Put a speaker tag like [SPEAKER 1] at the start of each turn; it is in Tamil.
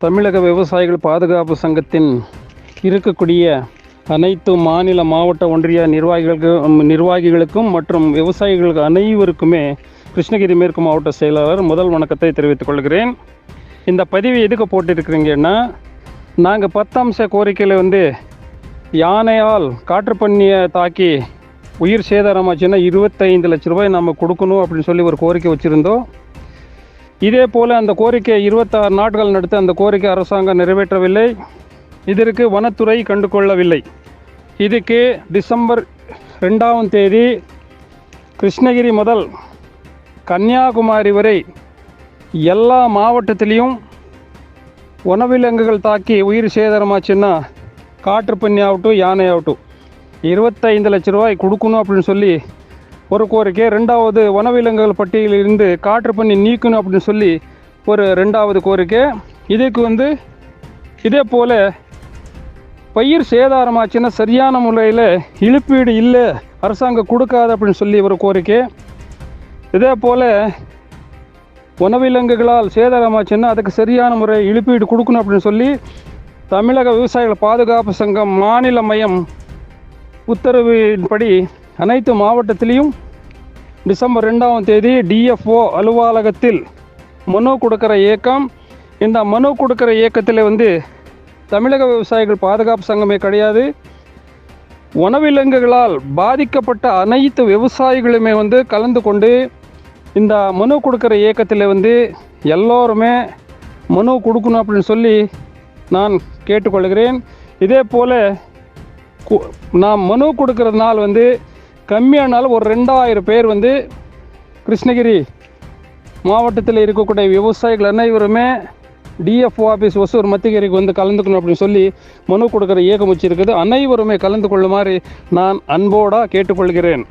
[SPEAKER 1] தமிழக விவசாயிகள் பாதுகாப்பு சங்கத்தின் இருக்கக்கூடிய அனைத்து மாநில மாவட்ட ஒன்றிய நிர்வாகிகளுக்கும் நிர்வாகிகளுக்கும் மற்றும் விவசாயிகளுக்கு அனைவருக்குமே கிருஷ்ணகிரி மேற்கு மாவட்ட செயலாளர் முதல் வணக்கத்தை தெரிவித்துக் கொள்கிறேன். இந்த பதிவு எதுக்கு போட்டிருக்கிறீங்கன்னா நாங்கள் பத்தாம்ச கோரிக்கையில் வந்து யானையால் காற்றுப்பண்ணியை தாக்கி உயிர் சேதாரமாச்சுன்னா இருபத்தைந்து லட்ச ரூபாய் நம்ம கொடுக்கணும் அப்படின்னு சொல்லி ஒரு கோரிக்கை வச்சுருந்தோம். இதே போல் அந்த கோரிக்கை இருபத்தாறு நாட்கள் நடத்த அந்த கோரிக்கை அரசாங்கம் நிறைவேற்றவில்லை. இதற்கு வனத்துறை கண்டுகொள்ளவில்லை இதுக்கு டிசம்பர் ரெண்டாம் தேதி கிருஷ்ணகிரி முதல் கன்னியாகுமரி வரை எல்லா மாவட்டத்திலையும் வனவிலங்குகள் தாக்கி உயிர் சேதாரமாச்சுன்னா காற்றுப்பன்னி ஆகட்டும் யானை ஆகட்டும். இருபத்தைந்து லட்ச ரூபாய் கொடுக்கணும் அப்படின்னு சொல்லி ஒரு கோரிக்கை ரெண்டாவது வனவிலங்குகள் பட்டியலில் இருந்து காற்றுப்பண்ணி நீக்கணும் அப்படின்னு சொல்லி ஒரு ரெண்டாவது கோரிக்கை. இதுக்கு வந்து இதே போல் பயிர் சேதாரமாச்சுன்னா சரியான முறையில் இழப்பீடு இல்லை அரசாங்கம் கொடுக்காது அப்படின்னு சொல்லி ஒரு கோரிக்கை. இதே போல் வனவிலங்குகளால் சேதாரமாச்சுன்னா அதுக்கு சரியான முறை இழப்பீடு கொடுக்கணும் அப்படின்னு சொல்லி தமிழக விவசாயிகள் பாதுகாப்பு சங்கம் மாநில மையம் உத்தரவின்படி அனைத்து மாவட்டத்திலையும் டிசம்பர் ரெண்டாம் தேதி டிஎஃப்ஓ அலுவலகத்தில் மனு கொடுக்குற இயக்கம். இந்த மனு கொடுக்குற இயக்கத்தில் வந்து தமிழக விவசாயிகள் பாதுகாப்பு சங்கமே கிடையாது. வனவிலங்குகளால் பாதிக்கப்பட்ட அனைத்து விவசாயிகளுமே வந்து கலந்து கொண்டு இந்த மனு கொடுக்குற இயக்கத்தில் வந்து எல்லோருமே மனு கொடுக்கணும் அப்படின்னு சொல்லி நான் கேட்டுக்கொள்கிறேன். இதே போல் நான் மனு கொடுக்கறதுனால நாள் வந்து கம்மியானாலும் ஒரு ரெண்டாயிரம் பேர் வந்து கிருஷ்ணகிரி மாவட்டத்தில் இருக்கக்கூடிய விவசாயிகள் அனைவருமே டிஎஃப்ஓ ஆஃபீஸ் ஒசூர் மத்திகிரிக்கு வந்து கலந்துக்கணும் அப்படின்னு சொல்லி மனு கொடுக்குற இயக்கம் வச்சிருக்குது. அனைவருமே கலந்து கொள்ளுமாறு நான் அன்போடு கேட்டுக்கொள்கிறேன்.